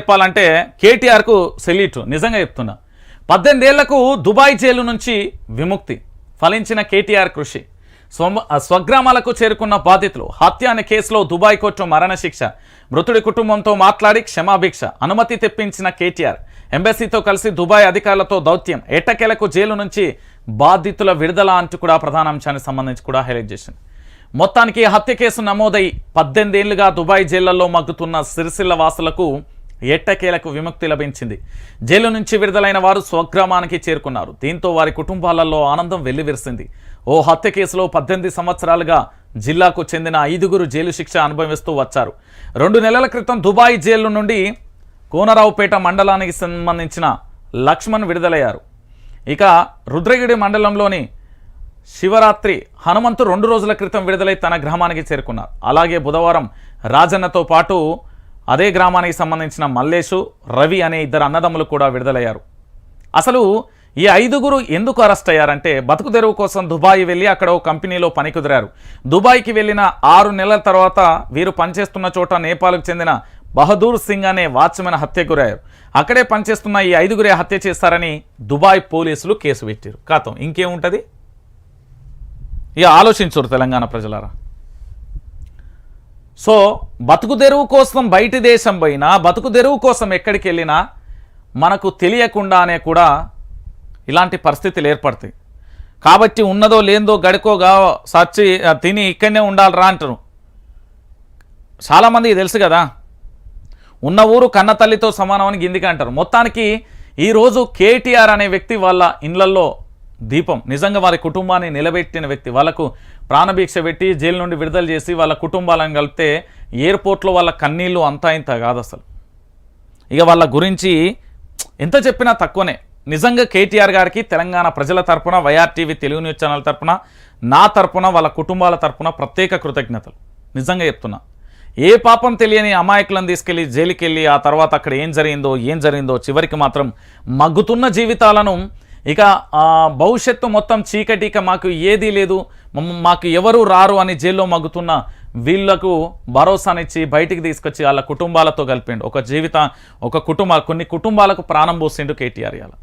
చెప్పాలంటే కేటీఆర్కు సెల్యూట్. నిజంగా చెప్తున్నా. పద్దెనిమిదేళ్ళకు దుబాయ్ జైలు నుంచి విముక్తి. ఫలించిన కేటీఆర్ కృషి. స్వ స్వగ్రామాలకు చేరుకున్న బాధితులు. హత్య అనే కేసులో దుబాయ్ కోర్టు మరణశిక్ష. మృతుడి కుటుంబంతో మాట్లాడి క్షమాభిక్ష. అనుమతి తెప్పించిన కేటీఆర్. ఎంబసీతో కలిసి దుబాయ్ అధికారులతో దౌత్యం. ఎట్టకేలకు జైలు నుంచి బాధితుల విడుదల అంటూ కూడా ప్రధాన అంశానికి సంబంధించి కూడా హైలైట్ చేసింది. మొత్తానికి హత్య కేసు నమోదై పద్దెనిమిదేళ్ళుగా దుబాయ్ జైళ్ళలో మగ్గుతున్న సిరిసిల్ల వాసులకు ఎట్టకేలకు విముక్తి లభించింది. జైలు నుంచి విడుదలైన వారు స్వగ్రామానికి చేరుకున్నారు. దీంతో వారి కుటుంబాలలో ఆనందం వెల్లివిరిసింది. ఓ హత్య కేసులో పద్దెనిమిది సంవత్సరాలుగా జిల్లాకు చెందిన ఐదుగురు జైలు శిక్ష అనుభవిస్తూ వచ్చారు. రెండు నెలల క్రితం దుబాయ్ జైలు నుండి కోనరావుపేట మండలానికి సంబంధించిన లక్ష్మణ్ విడుదలయ్యారు. ఇక రుద్రగిరి మండలంలోని శివరాత్రి హనుమంతు రెండు రోజుల క్రితం విడుదలై తన గ్రామానికి చేరుకున్నారు. అలాగే బుధవారం రాజన్నతో పాటు అదే గ్రామానికి సంబంధించిన మల్లేషు రవి అనే ఇద్దరు అన్నదమ్ములు కూడా విడుదలయ్యారు. అసలు ఈ ఐదుగురు ఎందుకు అరెస్ట్ అయ్యారంటే బతుకు తెరువు కోసం దుబాయ్ వెళ్ళి అక్కడ ఓ కంపెనీలో పని కుదిరారు. దుబాయ్కి వెళ్ళిన ఆరు నెలల తర్వాత వీరు పనిచేస్తున్న చోట నేపాల్కు చెందిన బహదూర్ సింగ్ అనే వాచ్మెన్ హత్య గురయ్యారు. అక్కడే పనిచేస్తున్న ఈ ఐదుగురే హత్య చేస్తారని దుబాయ్ పోలీసులు కేసు పెట్టారు. కాతం ఇంకేముంటుంది? ఇక ఆలోచించరు తెలంగాణ ప్రజలారా. సో బతుకు తెరువు కోసం బయటి దేశం పోయినా బతుకు తెరువు కోసం ఎక్కడికి వెళ్ళినా మనకు తెలియకుండానే కూడా ఇలాంటి పరిస్థితులు ఏర్పడతాయి. కాబట్టి ఉన్నదో లేదో గడుకోగా సచ్చి తిని ఇక్కడనే ఉండాలిరా అంటారు. చాలామందికి తెలుసు కదా ఉన్న ఊరు కన్న తల్లితో సమానమని గిందికి అంటారు. మొత్తానికి ఈరోజు కేటీఆర్ అనే వ్యక్తి వాళ్ళ ఇండ్లల్లో దీపం. నిజంగా వారి కుటుంబాన్ని నిలబెట్టిన వ్యక్తి. వాళ్ళకు ప్రాణభిక్ష పెట్టి జైలు నుండి విడుదల చేసి వాళ్ళ కుటుంబాలను కలిపితే ఎయిర్పోర్ట్లో వాళ్ళ కన్నీళ్ళు అంతా ఇంత కాదు అసలు. ఇక వాళ్ళ గురించి ఎంత చెప్పినా తక్కువనే. నిజంగా కేటీఆర్ గారికి తెలంగాణ ప్రజల తరపున వైఆర్టీవీ తెలుగు న్యూస్ ఛానల్ తరపున నా తరపున వాళ్ళ కుటుంబాల తరపున ప్రత్యేక కృతజ్ఞతలు. నిజంగా చెప్తున్నా. ఏ పాపం తెలియని అమాయకులను తీసుకెళ్ళి జైలుకెళ్ళి ఆ తర్వాత అక్కడ ఏం జరిగిందో ఏం జరిగిందో చివరికి మాత్రం మగ్గుతున్న జీవితాలను ఇక భవిష్యత్తు మొత్తం చీకటి ఇక మాకు ఏదీ లేదు. మాకు ఎవరు రారు అని జైల్లో మగ్గుతున్న వీళ్ళకు భరోసానిచ్చి బయటికి తీసుకొచ్చి వాళ్ళ కుటుంబాలతో కలిపిండు. ఒక జీవిత ఒక కుటుంబ కొన్ని కుటుంబాలకు ప్రాణం పోసిండు కేటీఆర్ ఇలా